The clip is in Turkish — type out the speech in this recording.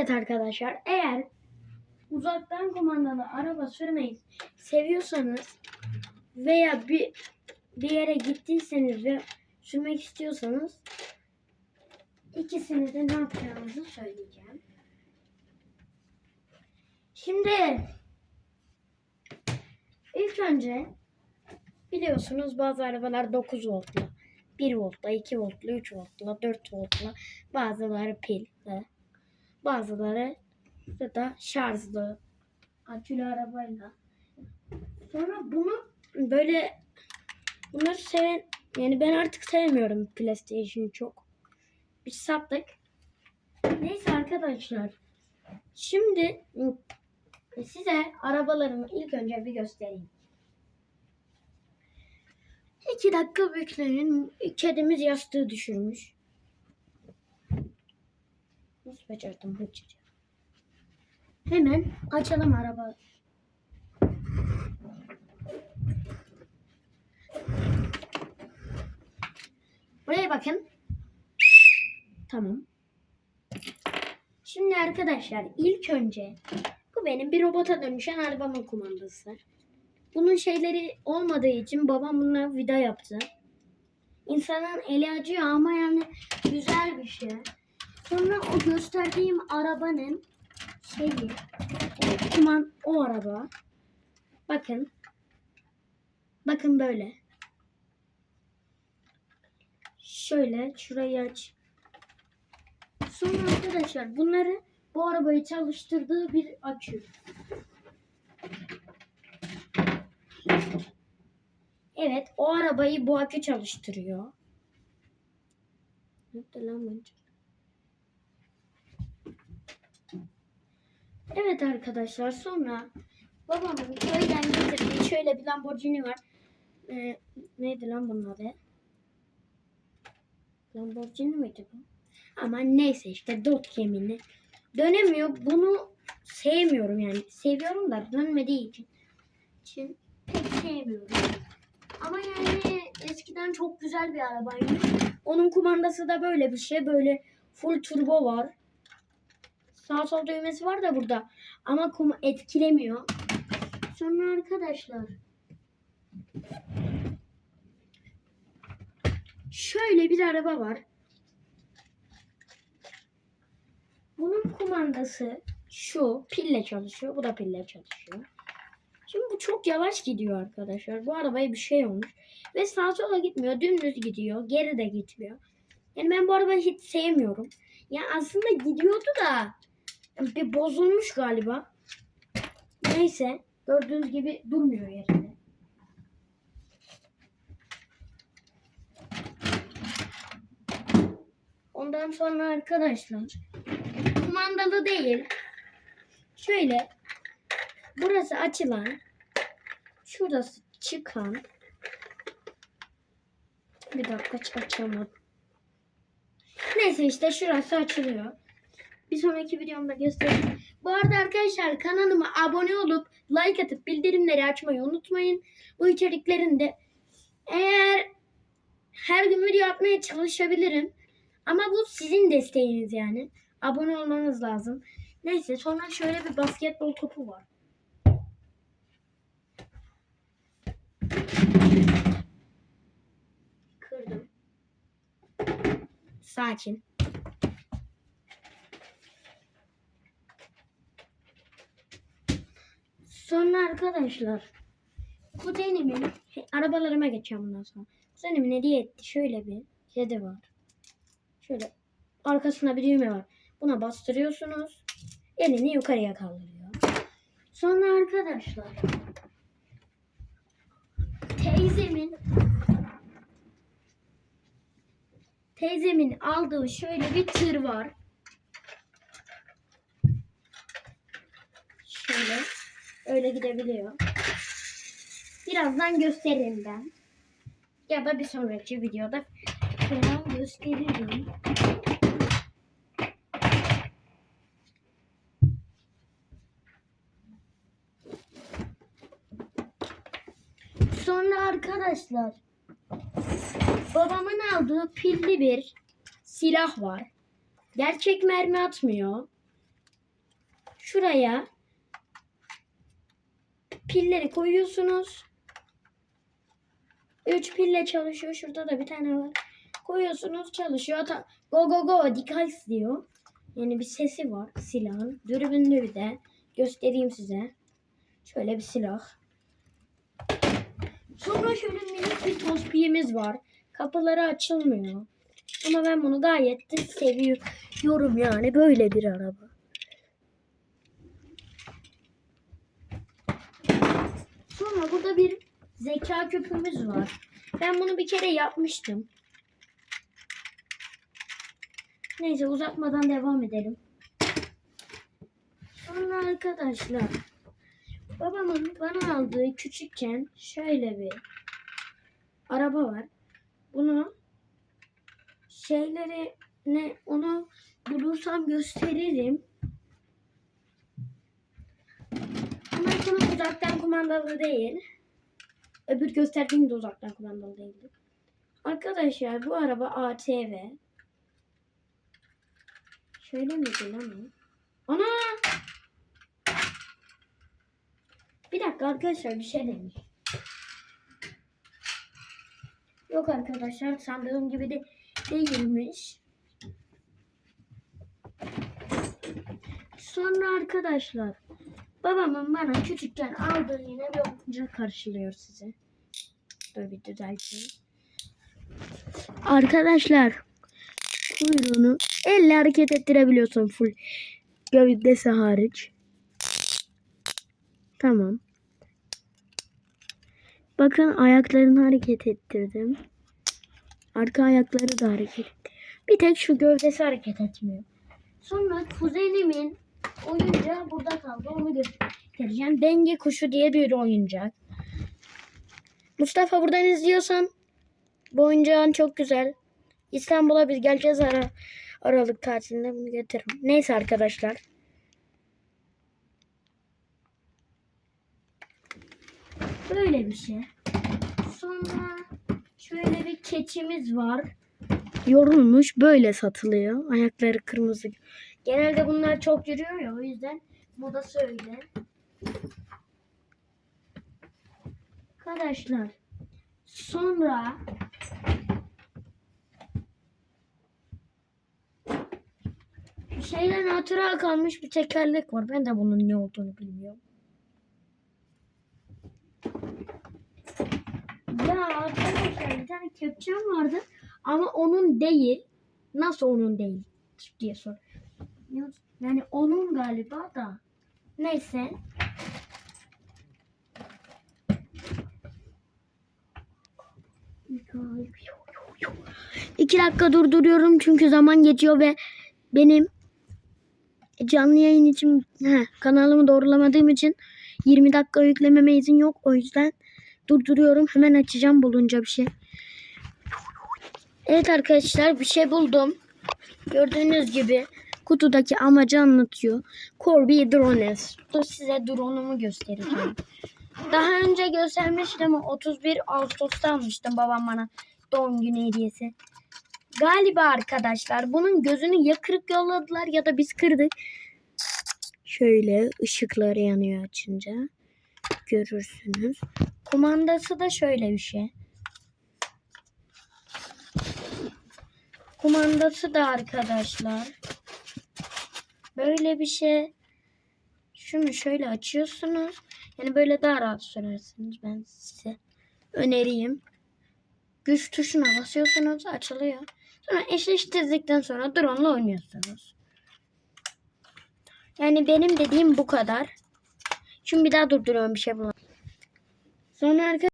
Evet arkadaşlar eğer uzaktan kumandalı araba sürmeyi seviyorsanız veya bir bir yere gittiyseniz ve sürmek istiyorsanız ikisini de ne yapacağımızı söyleyeceğim. Şimdi ilk önce biliyorsunuz bazı arabalar 9 voltlu, 1 voltla, 2 voltlu, 3 voltla, 4 voltla, bazıları pilli, bazıları da şarjlı, akülü arabayla. Sonra bunu böyle bunları seven yani ben artık sevmiyorum PlayStation'ı çok. Biz sattık. Neyse arkadaşlar. Şimdi size arabalarımı ilk önce bir göstereyim. İki dakika bekleyin. Kedimiz yastığı düşürmüş. Becerdim hıçıcı? Hemen açalım araba. Buraya bakın. Tamam. Şimdi arkadaşlar ilk önce bu benim bir robota dönüşen arabamın kumandası. Bunun şeyleri olmadığı için babam buna vida yaptı. İnsanın eli acıyor ama yani güzel bir şey. Sonra o gösterdiğim arabanın şeyi o kuman o araba. Bakın. Bakın böyle. Şöyle şurayı aç. Sonra arkadaşlar bunları bu arabayı çalıştırdığı bir akü. Evet o arabayı bu akü çalıştırıyor. Nerede lan bence? Evet arkadaşlar sonra babamın köyden getirdiği şöyle bir Lamborghini var. Ee, neydi lan bunun adı? Lamborghini miydi bu? Ama neyse işte dot gemini. Dönemiyor. Bunu sevmiyorum yani. Seviyorum da dönmediği için. için pek sevmiyorum. Ama yani eskiden çok güzel bir arabaydı. Onun kumandası da böyle bir şey. Böyle full turbo var. Sağ sol düğmesi var da burada. Ama kum etkilemiyor. Sonra arkadaşlar. Şöyle bir araba var. Bunun kumandası şu pille çalışıyor. Bu da pille çalışıyor. Şimdi bu çok yavaş gidiyor arkadaşlar. Bu arabaya bir şey olmuş. Ve sağa sola gitmiyor. Dümdüz gidiyor. Geri de gitmiyor. Yani ben bu arabayı hiç sevmiyorum. Ya aslında gidiyordu da bir bozulmuş galiba. Neyse. Gördüğünüz gibi durmuyor yerinde. Ondan sonra arkadaşlar kumandalı değil. Şöyle burası açılan şurası çıkan bir dakika açamadım. Neyse işte şurası açılıyor. Bir sonraki videomda göstereyim. Bu arada arkadaşlar kanalıma abone olup like atıp bildirimleri açmayı unutmayın. Bu içeriklerin de eğer her gün video atmaya çalışabilirim. Ama bu sizin desteğiniz yani. Abone olmanız lazım. Neyse sonra şöyle bir basketbol topu var. Kırdım. Sakin. Sonra arkadaşlar kuzenimin arabalarıma geçeceğim bundan sonra. Kuzenimin hediye etti. Şöyle bir kedi var. Şöyle arkasında bir düğme var. Buna bastırıyorsunuz. Elini yukarıya kaldırıyor. Sonra arkadaşlar teyzemin teyzemin aldığı şöyle bir tır var. Şöyle öyle gidebiliyor. Birazdan gösteririm ben. Ya da bir sonraki videoda falan gösteririm. Sonra arkadaşlar babamın aldığı pilli bir silah var. Gerçek mermi atmıyor. şuraya pilleri koyuyorsunuz. 3 pille çalışıyor. Şurada da bir tane var. Koyuyorsunuz çalışıyor. Hatta go go go dikkat diyor. Yani bir sesi var silahın. Dürbünlü bir de. Göstereyim size. Şöyle bir silah. Sonra şöyle minik bir tospiyemiz var. Kapıları açılmıyor. Ama ben bunu gayet de seviyorum yani. Böyle bir araba. Sonra burada bir zeka küpümüz var. Ben bunu bir kere yapmıştım. Neyse uzatmadan devam edelim. Sonra arkadaşlar babamın bana aldığı küçükken şöyle bir araba var. Bunu şeyleri ne onu bulursam gösteririm. Bunu uzaktan kumandalı değil. Öbür gösterdiğim de uzaktan kumandalı değildi. Arkadaşlar bu araba ATV. Şöyle miydi lan o? Ana! Bir dakika arkadaşlar bir şey demiş. Yok arkadaşlar sandığım gibi de değilmiş. Sonra arkadaşlar babamın bana küçükken aldığı yine bir oyuncak karşılıyor size. Dur bir düzelteyim. Arkadaşlar kuyruğunu elle hareket ettirebiliyorsun full gövdesi hariç. Tamam. Bakın ayaklarını hareket ettirdim. Arka ayakları da hareket etti. Bir tek şu gövdesi hareket etmiyor. Sonra kuzenimin oyuncağı burada kaldı. Onu göstereceğim. Denge kuşu diye bir oyuncak. Mustafa buradan izliyorsan bu oyuncağın çok güzel. İstanbul'a biz geleceğiz ara, Aralık tatilinde bunu getiririm. Neyse arkadaşlar. Böyle bir şey. Sonra şöyle bir keçimiz var. Yorulmuş böyle satılıyor. Ayakları kırmızı. Genelde bunlar çok yürüyor ya o yüzden moda söyle. Arkadaşlar sonra şeyden hatıra kalmış bir tekerlek var. Ben de bunun ne olduğunu bilmiyorum. Ya arkadaşlar bir tane kepçem vardı ama onun değil. Nasıl onun değil diye Yani onun galiba da. Neyse. İki dakika durduruyorum çünkü zaman geçiyor ve benim canlı yayın için he, kanalımı doğrulamadığım için 20 dakika yüklememe izin yok. O yüzden durduruyorum. Hemen açacağım bulunca bir şey. Evet arkadaşlar bir şey buldum. Gördüğünüz gibi kutudaki amacı anlatıyor. Corby Drones. Dur size drone'umu göstereceğim. Daha önce göstermiştim. 31 Ağustos'ta almıştım babam bana doğum günü hediyesi. Galiba arkadaşlar bunun gözünü ya kırık yolladılar ya da biz kırdık. Şöyle ışıkları yanıyor açınca. Görürsünüz. Kumandası da şöyle bir şey. Kumandası da arkadaşlar. Böyle bir şey. Şunu şöyle açıyorsunuz. Yani böyle daha rahat sürersiniz. Ben size öneriyim. Güç tuşuna basıyorsunuz. Açılıyor. Sonra eşleştirdikten sonra drone ile oynuyorsunuz. Yani benim dediğim bu kadar. Şimdi bir daha durduruyorum bir şey bulalım.